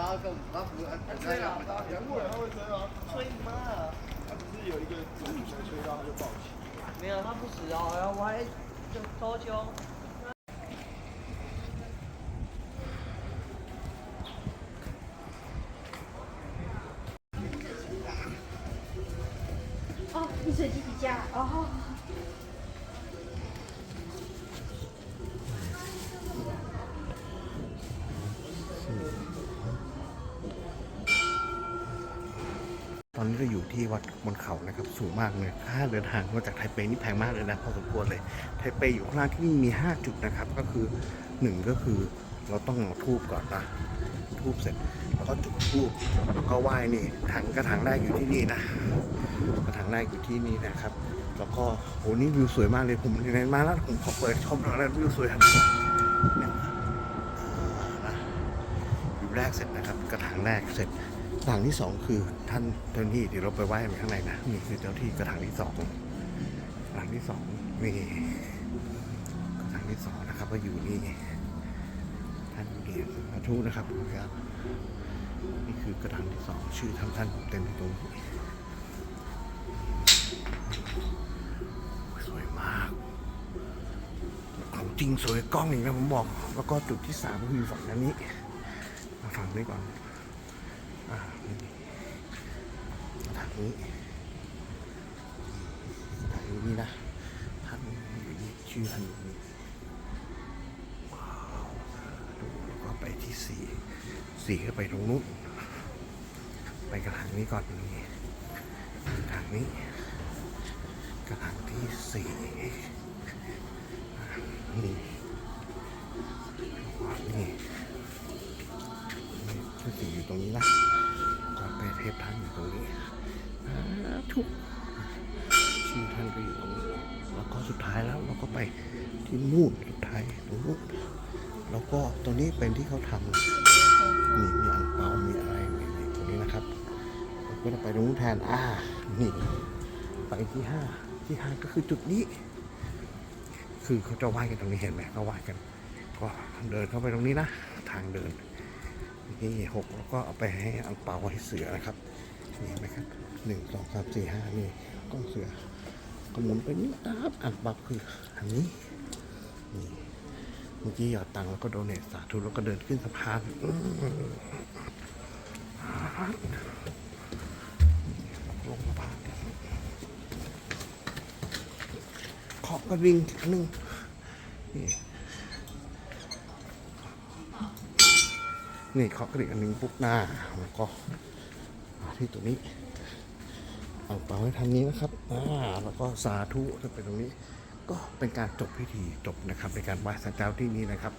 是啊，跟他不他吹喇叭，全部人都会吹啊。吹妈！他不是有一个主女吹吹到他就爆气。没有，他不死哦，然后我还就偷球。哦，饮水机底下哦。 อนนี้เราอยู่ที่วัดบนเขานะครับ สูงมากเลยค่าเดินทางมาจากไทเปนี่แพงมากเลยนะพอสมควรเลย ไทเปอยู่ข้างล่างที่นี่มี 5 จุดนะครับ ก็คือ 1 ก็คือเราต้องเอาทูบก่อนนะทูบเสร็จแล้วก็จุดทูบแล้วก็ไหว้นี่ถังกระถางแรกอยู่ที่นี่นะกระถางแรกอยู่ที่นี่นะครับ แล้วก็โหนี่วิวสวยมากเลยผมในมาแล้วผมขอเปิดชมหน่อยแล้ววิวสวยครับเนี่ยนะวิวแรกเสร็จนะครับ กระถางแรกเสร็จ กระถางที่สองคือท่านเจ้าหน้าที่เดี๋ยวเราไปไหว้กันข้างในนะนี่คือเจ้าที่กระถางที่สองกระถางที่สองนี่กระถางที่สองนะครับก็อยู่นี่ท่านเดียสาธุนะครับครับ นี่คือกระถางที่สองชื่อท่านท่านเต็มตรงสวยมากของจริงสวยกล้องอย่างนะผมบอก แล้วก็จุดที่สามก็คือฝั่งด้นนี้มาฝั่งนี้ก่อน อ่านี่ทาง นี้ทางนี้นะท่านอยู่นี่ชื่อท่านอยู่นี่ว้าวดูแล้วก็ไปที่สี่สี่ก็ไปตรงนู้นไปกระถางนี้ก่อนนี่กระถางนี้กระถางที่สี่นี่นี่ชื่อสีอยู่ตรงนี้นะก่อนไปเทพท่านอยู่ตรงนี้ ทุกชื่อท่านก็อยู่ตรงนี้แล้วก็สุดท้ายแล้วเราก็ไปที่นู่นสุดท้ายตรงนู้นแล้วก็ตรงนี้เป็นที่เขาทำนี่มีอ่างเปามีอะไรนี่นี่ตรงนี้นะครับเราก็จะไปตรงนู้นแทนอ่านี่ไปที่ห้าที่ห้าก็คือจุดนี้ คือเขาจะไหว้กันตรงนี้เห็นไหมเขาไหว้กัน ก็เดินเข้าไปตรงนี้นะ ทางเดินนี่หกแล้วก็เอาไปให้อังเปาให้เสือนะครับ เห็นไหมครับหนึ่งสองสามสี่ห้านี่กล้องเสือก็หมุนไปนี่ครับอังเปาคืออันนี้นี่เมื่อกี้หยอดตังค์แล้วก็โดเนทสาธุแล้วก็เดินขึ้นสะพานอืลงสะพานเคาะกระดิ่งทีนึงนี่นี่เคาะกระดิ่งอันหนึงปุ๊บหน้าแล้วก็ ที่ตรงนี้เอาเป่าให้ทางนี้นะครับอ่าแล้วก็สาธุถ้าไปตรงนี้ ก็เป็นการจบพิธีจบนะครับในการไหว้สันเจ้าที่นี่นะครับ